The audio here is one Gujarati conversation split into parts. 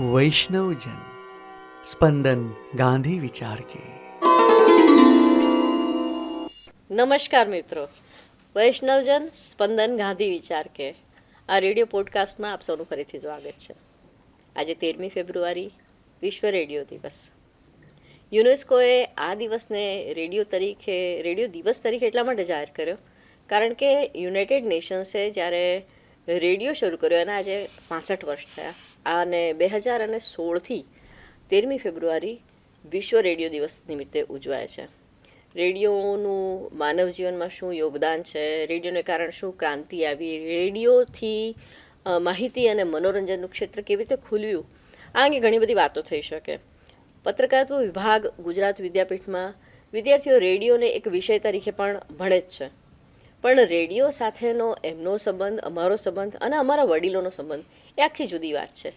વૈષ્ણવજન, સ્પંદન ગાંધી વિચાર કે. નમસ્કાર મિત્રો. વૈષ્ણવજન, સ્પંદન ગાંધી વિચાર કે. આ રેડિયો પોડકાસ્ટમાં આપ સૌનું ફરીથી સ્વાગત છે. આજે તેરમી ફેબ્રુઆરી, વિશ્વ રેડિયો દિવસ. યુનેસ્કોએ આ દિવસને રેડિયો તરીકે, રેડિયો દિવસ તરીકે એટલા માટે જાહેર કર્યો, કારણ કે યુનાઇટેડ નેશન્સે જ્યારે રેડિયો શરૂ કર્યો અને આજે પાસઠ વર્ષ થયા. અને બે હજાર અને સોળથી તેરમી ફેબ્રુઆરી વિશ્વ રેડિયો દિવસ નિમિત્તે ઉજવાય છે. રેડિયોનું માનવ જીવનમાં શું યોગદાન છે? રેડિયોને કારણે શું ક્રાંતિ આવી? રેડિયોથી માહિતી અને મનોરંજનનું ક્ષેત્ર કેવી રીતે ખુલ્યું આ અંગે ઘણી બધી વાતો થઈ શકે. પત્રકારત્વ વિભાગ ગુજરાત વિદ્યાપીઠમાં વિદ્યાર્થીઓ રેડિયોને એક વિષય તરીકે પણ ભણે જ છે. પણ રેડિયો સાથેનો એમનો સંબંધ, અમારો સંબંધ અને અમારા વડીલોનો સંબંધ એ આખી જુદી વાત છે.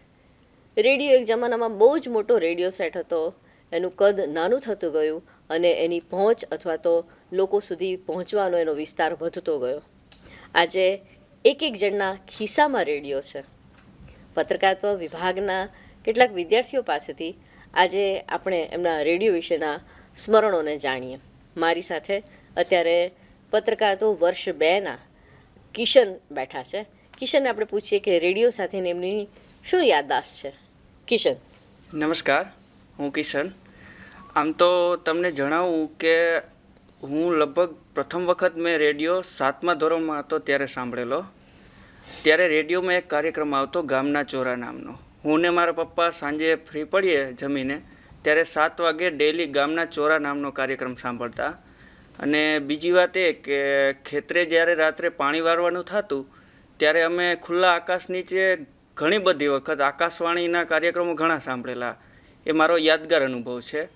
રેડિયો એક જમાનામાં બહુ જ મોટો રેડિયો સેટ હતો. એનું કદ નાનું થતું ગયું અને એની પહોંચ અથવા તો લોકો સુધી પહોંચવાનો એનો વિસ્તાર વધતો ગયો. આજે એક એક જણના ખિસ્સામાં રેડિયો છે. પત્રકારત્વ વિભાગના કેટલાક વિદ્યાર્થીઓ પાસેથી આજે આપણે એમના રેડિયો વિશેના સ્મરણોને જાણીએ. મારી સાથે અત્યારે પત્રકારત્વ વર્ષ બેના કિશન બેઠા છે. કિશનને આપણે પૂછીએ કે રેડિયો સાથેની એમની શું યાદદાસ્ત છે? કિશન. નમસ્કાર, હું કિશન. આમ તો તમને જણાવું કે હું લગભગ પ્રથમ વખત મેં રેડિયો સાતમા ધોરણમાં હતો ત્યારે સાંભળેલો. ત્યારે રેડિયોમાં એક કાર્યક્રમ આવતો, ગામના ચોરા નામનો. હું ને મારા પપ્પા સાંજે ફ્રી પડીએ જમીને, ત્યારે સાત વાગે ડેલી ગામના ચોરા નામનો કાર્યક્રમ સાંભળતા. અને બીજી વાત એ કે ખેતરે જ્યારે રાત્રે પાણી વારવાનું થતું ત્યારે અમે ખુલ્લા આકાશ નીચે ઘણી બધી વખત આકાશવાણીના કાર્યક્રમો ઘણા સાંભળેલા. એ મારો યાદગાર અનુભવ છે.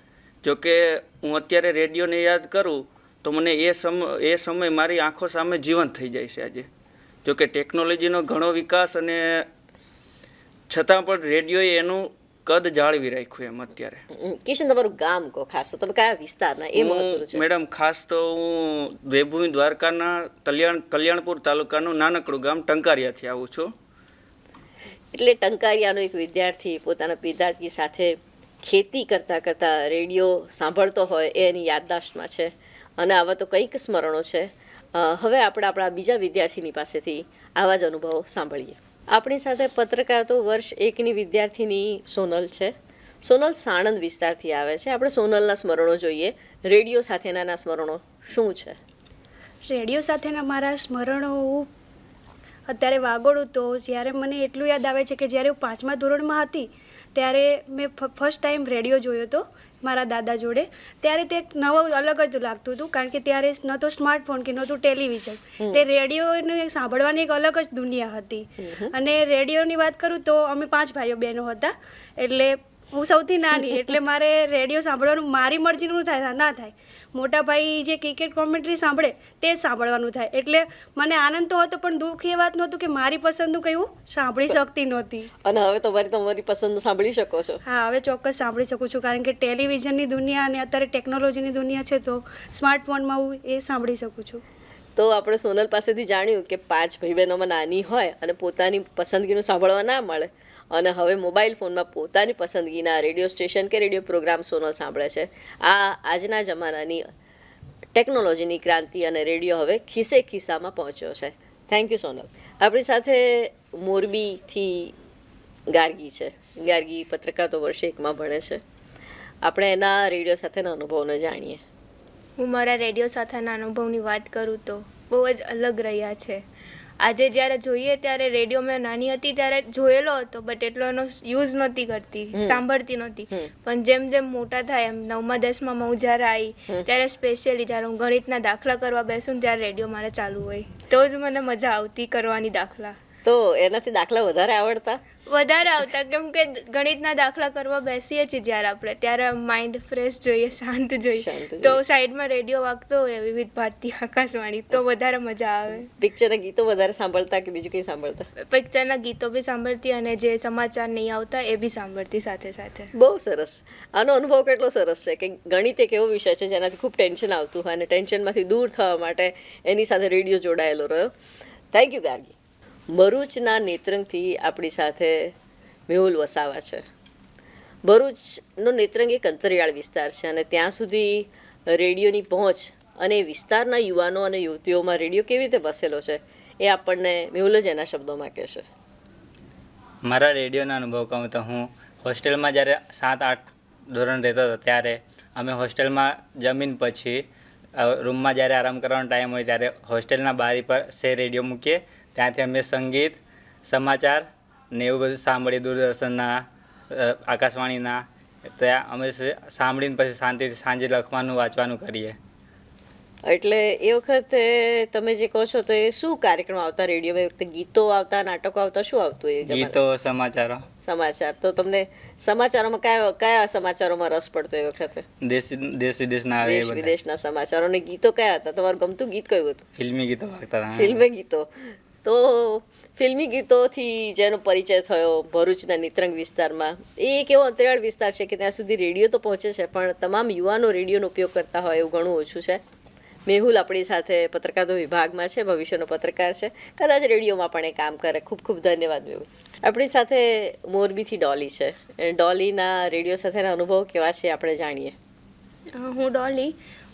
જોકે હું અત્યારે રેડિયોને યાદ કરું, તો મને એ સમ, એ સમય મારી આંખો સામે જીવંત થઈ જાય છે આજે. જોકે ટેકનોલોજીનો ઘણો વિકાસ અને છતાં પણ રેડિયોએ એનું કદ જાળવી રાખ્યું એમ અત્યારે. કિશન તમારું ગામ કહો ખાસ. તો તમે કયા વિસ્તારના? એ મહત્વનું છે. મેડમ ખાસ તો હું દેવભૂમિ દ્વારકાના કલ્યાણ કલ્યાણપુર તાલુકાનું નાનકડું ગામ ટંકારિયાથી આવું છું. એટલે ટંકારિયાનો એક વિદ્યાર્થી પોતાના પિતાજી સાથે ખેતી કરતાં કરતાં રેડિયો સાંભળતો હોય એ એની યાદદાશ્તમાં છે. અને આવા તો કંઈક સ્મરણો છે. હવે આપણે આપણા બીજા વિદ્યાર્થીની પાસેથી આવા જ અનુભવો સાંભળીએ. આપણી સાથે પત્રકાર તો વર્ષ એકની વિદ્યાર્થીની સોનલ છે. સોનલ સાણંદ વિસ્તારથી આવે છે. આપણે સોનલના સ્મરણો જોઈએ. રેડિયો સાથેના સ્મરણો શું છે? રેડિયો સાથેના મારા સ્મરણો અત્યારે વાગોળું તો જ્યારે મને એટલું યાદ આવે છે કે જ્યારે હું પાંચમા ધોરણમાં હતી ત્યારે મેં ફર્સ્ટ ટાઈમ રેડિયો જોયો હતો મારા દાદા જોડે. ત્યારે તે એક નવો અલગ જ લાગતું હતું કારણ કે ત્યારે ન તો સ્માર્ટફોન કે નહોતું ટેલિવિઝન તે રેડિયોને સાંભળવાની એક અલગ જ દુનિયા હતી. અને રેડિયોની વાત કરું તો અમે પાંચ ભાઈઓ બહેનો હતા એટલે હું સૌથી નાની એટલે મારે રેડિયો સાંભળવાનું મારી મરજીનું થાય ના થાય. મોટા ભાઈ જે ક્રિકેટ કોમેન્ટ્રી સાંભળે તે જ સાંભળવાનું થાય. એટલે મને આનંદ તો હતો પણ દુઃખ એ વાત નહોતું કે મારી પસંદનું કયું સાંભળી શકતી નહોતી. અને હવે તમારી તમારી પસંદ સાંભળી શકો છો. હા હવે ચોક્કસ સાંભળી શકું છું કારણ કે ટેલિવિઝનની દુનિયા અને અત્યારે ટેકનોલોજીની દુનિયા છે તો સ્માર્ટફોનમાં હું એ સાંભળી શકું છું. તો આપણે સોનલ પાસેથી જાણ્યું કે પાંચ ભાઈ બહેનોમાં નાની હોય અને પોતાની પસંદગીનું સાંભળવા ના મળે. અને હવે મોબાઈલ ફોનમાં પોતાની પસંદગીના રેડિયો સ્ટેશન કે રેડિયો પ્રોગ્રામ સોનલ સાંભળે છે. આ આજના જમાનાની ટેકનોલોજીની ક્રાંતિ અને રેડિયો હવે ખિસ્સે ખિસ્સામાં પહોંચ્યો છે. Thank you Sonal. આપણી સાથે મોરબીથી ગાર્ગી છે. ગાર્ગી પત્રકાર તો વર્ષે એકમાં ભણે છે. આપણે એના રેડિયો સાથેના અનુભવને જાણીએ. હું મારા રેડિયો સાથેના અનુભવની વાત કરું તો બહુ જ અલગ રહ્યા છે. આજે જ્યારે જોઈએ ત્યારે રેડિયો મેં નાની હતી ત્યારે જોયેલો હતો બટ એટલો એનો યુઝ નહોતી કરતી સાંભળતી નહોતી. પણ જેમ જેમ મોટા થાય એમ નવમા દસમાં હું જ્યારે આવી ત્યારે સ્પેશિયલી જ્યારે હું ગણિતના દાખલા કરવા બેસું ને ત્યારે રેડિયો મારે ચાલુ હોય. તો જ મને મજા આવતી કરવાની દાખલા. તો એનાથી દાખલા વધારે આવડતા? વધારે આવતા. કેમ કે ગણિતના દાખલા કરવા બેસીએ છીએ જ્યારે આપણે. ત્યારે માઇન્ડ ફ્રેશ જોઈએ શાંત જોઈએ. તો સાઈડમાં રેડિયો વાગતો હોય વિવિધ ભારતી આકાશવાણી. તો વધારે મજા આવે. પિક્ચરના ગીતો વધારે સાંભળતા કે બીજું કંઈ સાંભળતા? પિક્ચરના ગીતો બી સાંભળતી અને જે સમાચાર નહીં આવતા એ બી સાંભળતી સાથે સાથે. બહુ સરસ. આનો અનુભવ કેટલો સરસ છે કે ગણિત એક એવો વિષય છે જેનાથી ખૂબ ટેન્શન આવતું હોય અને ટેન્શનમાંથી દૂર થવા માટે એની સાથે રેડિયો જોડાયેલો રહ્યો. થેન્ક યુ ગાર્ગી ભરૂચના નેત્રંગથી આપણી સાથે મેહુલ વસાવા છે. ભરૂચનો નેત્રંગ એક અંતરિયાળ વિસ્તાર છે અને ત્યાં સુધી રેડિયોની પહોંચ અને વિસ્તારના યુવાનો અને યુવતીઓમાં રેડિયો કેવી રીતે વસેલો છે એ આપણને મેહુલ જ એના શબ્દોમાં કહેશે. મારા રેડિયોનો અનુભવ કહું તો હું હોસ્ટેલમાં જ્યારે સાત આઠ ધોરણ રહેતો હતો ત્યારે અમે હોસ્ટેલમાં જમીન પછી રૂમમાં જ્યારે આરામ કરવાનો ટાઈમ હોય ત્યારે હોસ્ટેલના બારી પર સે રેડિયો મૂકીએ ત્યાંથી અમે સંગીત સમાચાર ને એવું બધું સાંભળીએ દૂરદર્શનના આકાશવાણીના ત્યાં અમે સાંભળીને પછી શાંતિથી સાંજે લખવાનું વાંચવાનું કરીએ. એટલે એ વખતે તમે જે કહો છો તો એ શું કાર્યક્રમ આવતા? રેડિયોમાં વખતે ગીતો આવતા નાટકો આવતા? શું આવતું એ ગીતો સમાચારો. સમાચાર. તો તમને સમાચારોમાં કયા કયા સમાચારોમાં રસ પડતો એ વખતે? દેશ દેશ વિદેશના દેશ વિદેશના સમાચારો. અને ગીતો કયા હતા? તમારું ગમતું ગીત કયું હતું? ફિલ્મી ગીતો ફિલ્મી ગીતો. તો ફિલ્મી ગીતોથી જેનો પરિચય થયો ભરૂચના નિત્રંગ વિસ્તારમાં, એ એક એવો અંતરિયાળ વિસ્તાર છે કે ત્યાં સુધી રેડિયો તો પહોંચે છે, પણ તમામ યુવાનો રેડિયોનો ઉપયોગ કરતા હોય એવું ઘણું ઓછું છે. મેહુલ આપણી સાથે પત્રકારો વિભાગમાં છે, ભવિષ્યનો પત્રકાર છે. કદાચ રેડિયોમાં પણ એ કામ કરે. ખૂબ ખૂબ ધન્યવાદ, મેહુલ. આપણી સાથે મોરબીથી ડોલી છે. ડોલીના રેડિયો સાથેના અનુભવ કેવા છે, આપણે જાણીએ. હું ડોલી.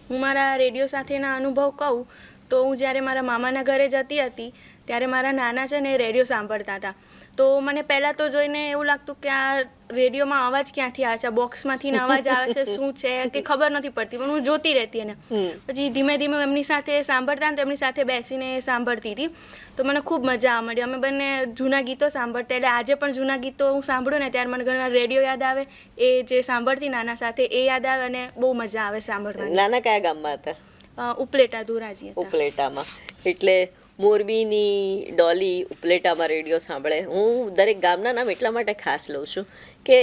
હું મારા રેડિયો સાથેના અનુભવ કહું તો હું જ્યારે મારા મામાના ઘરે જતી હતી ત્યારે મારા નાના છે ને એ રેડિયો સાંભળતા હતા. તો મને પહેલાં તો જોઈને એવું લાગતું કે આ રેડિયોમાં અવાજ ક્યાંથી આવે છે બોક્સમાંથી ને અવાજ આવે છે શું છે કે ખબર નથી પડતી પણ હું જોતી રહેતી એને. પછી ધીમે ધીમે એમની સાથે સાંભળતા ને તો એમની સાથે બેસીને સાંભળતી હતી. તો મને ખૂબ મજા આવવા મળી. અમે બંને જૂના ગીતો સાંભળતા એટલે આજે પણ જૂના ગીતો હું સાંભળું ને ત્યારે મને ઘણા રેડિયો યાદ આવે. એ જે સાંભળતી નાના સાથે એ યાદ આવે અને બહુ મજા આવે સાંભળવાની. નાના કયા ગામમાં હતા? ઉપલેટા ધોરાજી ઉપલેટામાં. એટલે મોરબીની ડોલી ઉપલેટામાં રેડિયો સાંભળે. હું દરેક ગામના નામ એટલા માટે ખાસ લઉં છું કે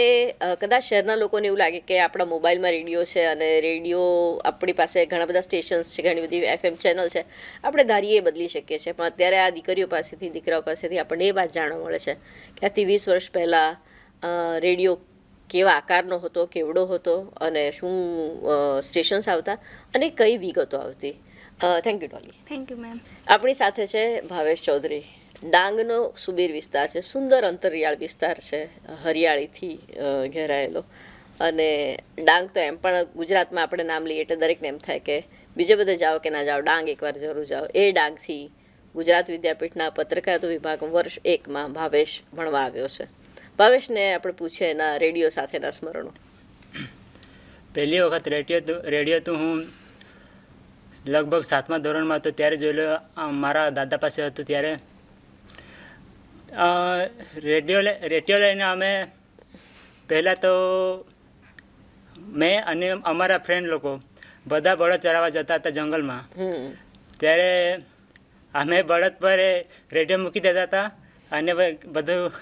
કદાચ શહેરના લોકોને એવું લાગે કે આપણા મોબાઈલમાં રેડિયો છે અને રેડિયો આપણી પાસે ઘણા બધા સ્ટેશન્સ છે, ઘણી બધી એફએમ ચેનલ છે. આપણે ધારીએ બદલી શકીએ છીએ. પણ અત્યારે આ દીકરીઓ પાસેથી, દીકરાઓ પાસેથી આપણને એ વાત જાણવા મળે છે કે આજથી વીસ વર્ષ પહેલાં રેડિયો કેવા આકારનો હતો, કેવડો હતો અને શું સ્ટેશન્સ આવતા અને કઈ વિગતો આવતી. Thank you Dolly thank you ma'am આપણી સાથે છે ભાવેશ ચૌધરી. ડાંગનો સુબીર વિસ્તાર છે સુંદર અંતરિયાળ વિસ્તાર છે હરિયાળીથી ઘેરાયેલો. અને ડાંગ તો એમ પણ ગુજરાતમાં આપણે નામ લઈએ એટલે દરેકને એમ થાય કે બીજે બધે જાઓ કે ના જાઓ ડાંગ એકવાર જરૂર જાઓ. એ ડાંગથી ગુજરાત વિદ્યાપીઠના પત્રકારત્વ વિભાગ વર્ષ એકમાં ભાવેશ ભણવા આવ્યો છે. ભાવેશને આપણે પૂછીએ એના રેડિયો સાથેના સ્મરણો. પહેલી વખત રેડિયો તો રેડિયો તો હું લગભગ સાતમા ધોરણમાં હતો ત્યારે જોયેલો અ, મારા દાદા પાસે હતું ત્યારે. રેડિયો રેડિયો લઈને અમે પહેલાં તો મેં અને અમારા ફ્રેન્ડ લોકો બધા બળદ ચરાવવા જતા હતા જંગલમાં. ત્યારે અમે બળદ પર રેડિયો મૂકી દેતા હતા અને બધું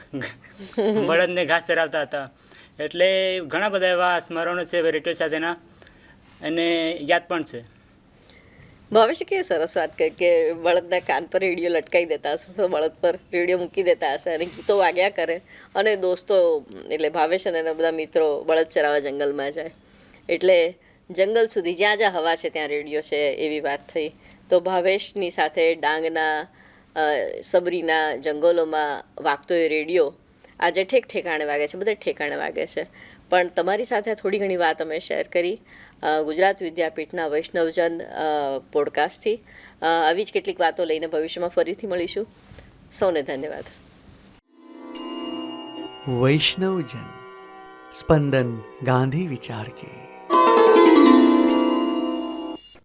બળદને ઘાસ ચરાવતા હતા. એટલે ઘણા બધા એવા સ્મરણો છે રેડિયો સાથેના. અને યાદ પણ છે. ભાવેશ કે સરસ વાત કરી કે બળદના કાન પર રેડિયો લટકાવી દેતા હશે તો બળદ પર રેડિયો મૂકી દેતા હશે અને ગીતો વાગ્યા કરે અને દોસ્તો, એટલે ભાવેશ અને એના બધા મિત્રો બળદ ચરાવવા જંગલમાં જાય. એટલે જંગલ સુધી જ્યાં જ્યાં હવા છે ત્યાં રેડિયો છે એવી વાત થઈ. તો ભાવેશની સાથે ડાંગના સબરીના જંગલોમાં વાગતો એ રેડિયો આજે ઠેક ઠેકાણે વાગે છે, બધે ઠેકાણે વાગે છે. પણ તમારી સાથે થોડી ઘણી વાત અમે શેર કરી. ગુજરાત વિદ્યાપીઠના વૈષ્ણવજન પોડકાસ્ટથી આવી જ કેટલીક વાતો લઈને ભવિષ્યમાં ફરીથી મળીશું. સૌને ધન્યવાદ. વૈષ્ણવજન. સ્પંદન ગાંધી વિચાર કે.